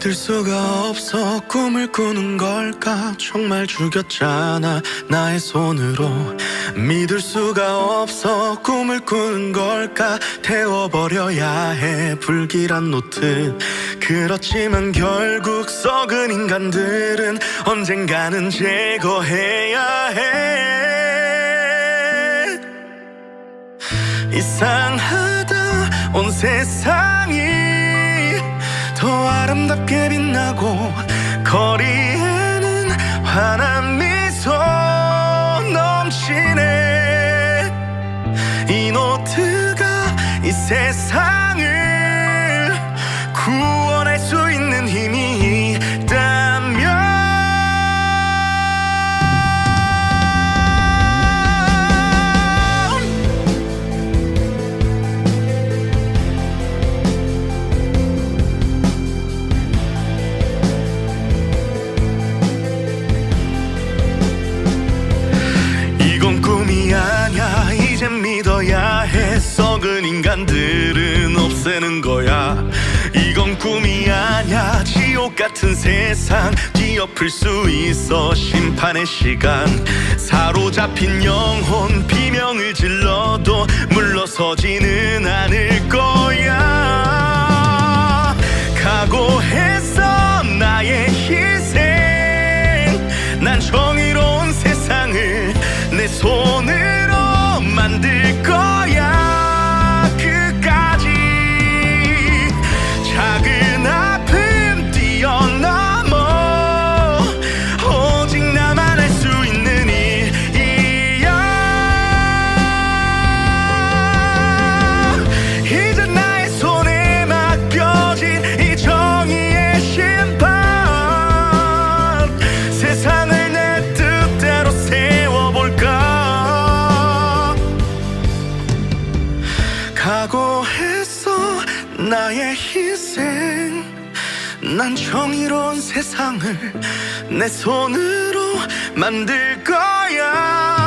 믿을 수가 없어 꿈을 꾸는 걸까? 정말 죽였잖아 나의 손으로. 믿을 수가 없어 꿈을 꾸는 걸까? 태워버려야 해 불길한 노트. 그렇지만 결국 썩은 인간들은 언젠가는 제거해야 해. 이상하다 온 세상이 더 아름답게 빛나고 거리에는 환한 미소 넘치네. 이 노트가 이 세상 아냐 지옥 같은 세상 뒤엎을 수 있어 심판의 시간. 사로잡힌 영혼 비명을 질러도 물러서지는 않을 거야. 각오했어 나의 희생. 난 정의 각오했어 나의 희생. 난 정의로운 세상을 내 손으로 만들 거야